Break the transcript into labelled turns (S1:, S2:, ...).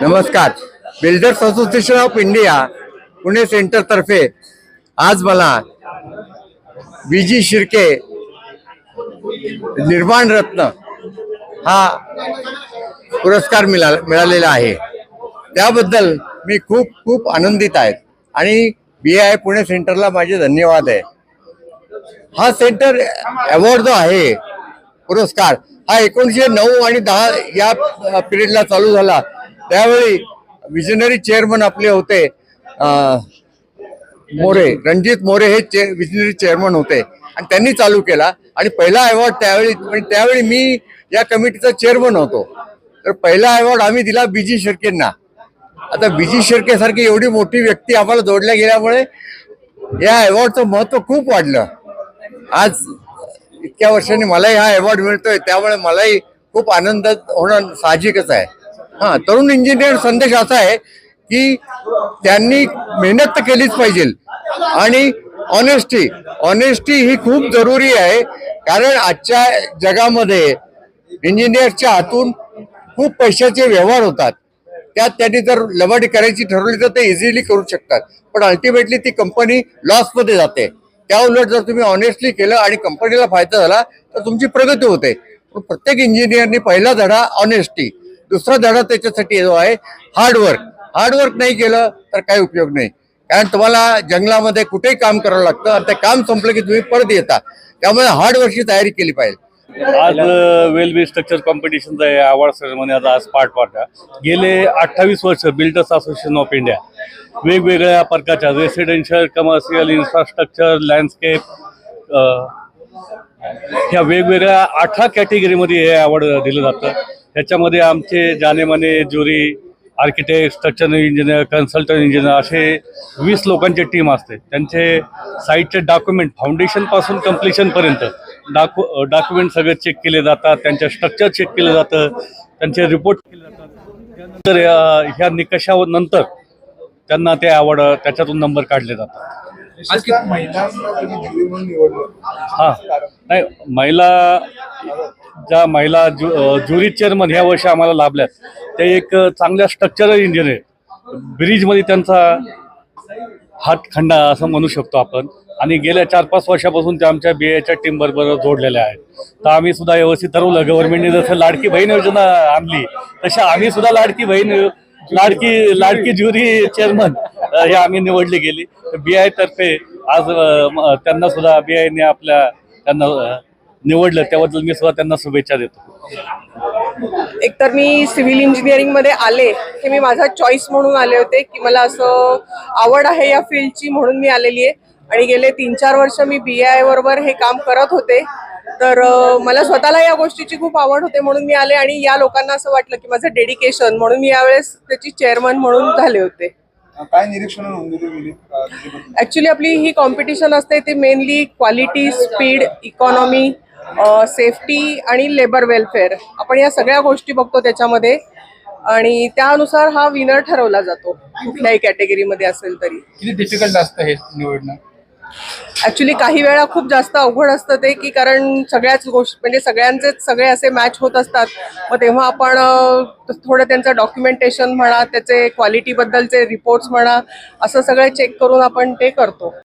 S1: नमस्कार. Builders association of India Pune centre तर्फे आज मला बी जी शिर्के निर्माण रत्न हा पुरस्कार मिळा मिळालेला आहे. त्याबद्दल मी खूप खूप आनंदित आहे आणि बी आय पुणे सेंटरला माझे धन्यवाद आहे. हा सेंटर अवॉर्ड जो आहे पुरस्कार हा एकोणीसशे नऊ आणि दहा या पिरियडला चालू झाला. त्यावेळी विजनरी चेअरमन आपले होते मोरे रणजित मोरे हे चे विजनरी चेअरमन होते. आणि त्यांनी चालू केला. आणि पहिला अवॉर्ड त्यावेळी म्हणजे त्यावेळी मी या कमिटीचा चेअरमन होतो. तर पहिला अवॉर्ड आम्ही दिला बीजी शिर्केंना आता बीजी शिर्के सारखी एवढी मोठी व्यक्ती आम्हाला जोडल्या गेल्यामुळे या अवॉर्डचं महत्त्व खूप वाढलं. आज इतक्या वर्षांनी मलाही हा अवॉर्ड मिळतोय. त्यामुळे मलाही खूप आनंद होणं साहजिकच आहे. हा तरुण इंजिनियर संदेश असा आहे की त्यांनी मेहनत तर केलीच पाहिजे. आणि ऑनेस्टी ऑनेस्टी ही खूप जरुरी आहे. कारण आजच्या जगामध्ये इंजिनियरच्या हातून खूप पैशाचे व्यवहार होतात. त्यात त्यांनी जर लबाडी करायची ठरवली तर ते इझिली करू शकतात. पण अल्टिमेटली ती कंपनी लॉसमध्ये जाते. त्या उलट जर तुम्ही ऑनेस्टली केलं आणि कंपनीला फायदा झाला तर तुमची प्रगती होते. प्रत्येक इंजिनियरनी पहिला धडा ऑनेस्टी दुसरा धडा त्याच्यासाठी जो आहे हार्डवर्क हार्डवर्क नाही केलं तर काही उपयोग नाही. कारण तुम्हाला जंगलामध्ये कुठेही काम करावं लागतं आणि ते काम संपलं की तुम्ही परत येता. त्यामुळे हार्डवर्कची तयारी केली पाहिजे.
S2: आज वेल बी स्ट्रक्चर कॉम्पिटिशनचा हे अवॉर्ड सेरेमनीचा आज पार्ट पाठा गेले अठ्ठावीस वर्ष बिल्डर्स असोसिएशन ऑफ इंडिया वेगवेगळ्या प्रकारच्या रेसिडेन्शियल कमर्शियल इन्फ्रास्ट्रक्चर लँडस्केप ह्या वेगवेगळ्या अठरा कॅटेगरीमध्ये हे अवॉर्ड दिलं जातं. ह्याच्यामध्ये आमचे जानेमाने jury architect structure engineer consultant engineer असे वीस लोकांची टीम असते. त्यांचे साईटचे डॉक्युमेंट फाउंडेशनपासून कम्प्लिशनपर्यंत डाकु डॉक्युमेंट सगळे चेक केले जातात त्यांचे स्ट्रक्चर चेक केलं जातं त्यांचे रिपोर्ट केले जातात. त्यानंतर ह्या निकषानंतर त्यांना ते आवड त्याच्यातून नंबर काढले जातात.
S3: निवडलं.
S2: हा. नाही महिला ज्या महिला जु ज्युरी चेअरमन ह्या वर्षी आम्हाला लाभल्यात ते एक चांगल्या स्ट्रक्चरल इंजिनियर ब्रिजमध्ये त्यांचा हात खंडा असं म्हणू शकतो आपण. आणि गेल्या चार पाच वर्षापासून त्या आमच्या बी एच्या टीम बरोबर जोडलेल्या आहेत. तर आम्ही सुद्धा व्यवस्थित ठरवलं गव्हर्नमेंटने जसं लाडकी बहीण योजना आणली तशा आम्ही सुद्धा लाडकी बहीण लाडकी लाडकी ज्युरी चेअरमन हे आम्ही निवडली गेली. तर बी आय तर्फे आज त्यांना सुद्धा बी आयने आपल्या त्यांना निवडलं त्याबद्दल मी सुद्धा त्यांना शुभेच्छा देतो.
S4: एकतर मी सिव्हिल इंजिनिअरिंगमध्ये आले हे मी माझा चॉईस म्हणून आले होते की मला असं आवड आहे या फील्डची म्हणून मी आलेली आहे. आणि गेले तीन चार वर्ष मी बी आय बरोबर हे काम करत होते. तर मला स्वतःला या गोष्टीची खूप आवड होते म्हणून मी आले आणि या लोकांना असं वाटलं की माझं डेडिकेशन म्हणून मी यावेळेस त्याची चेअरमन म्हणून झाले होते.
S3: काय निरीक्षण?
S4: ॲक्च्युली आपली ही कॉम्पिटिशन असते ती mainly quality speed economy safety आणि लेबर वेलफेअर आपण या सगळ्या गोष्टी बघतो त्याच्यामध्ये. आणि त्यानुसार हा विनर ठरवला जातो. कुठल्याही कॅटेगरीमध्ये असेल तरी.
S3: किती डिफिकल्ट असतं हे निवडणं?
S4: ॲक्च्युली काही वेळा खूप जास्त अवघड असतं ते की कारण सगळ्याच गोष्टी म्हणजे सगळ्यांचेच सगळे असे मॅच होत असतात. मग तेव्हा आपण थोडं त्यांचं डॉक्युमेंटेशन म्हणा त्याचे क्वालिटीबद्दलचे रिपोर्ट्स म्हणा असं सगळं चेक करून आपण ते करतो.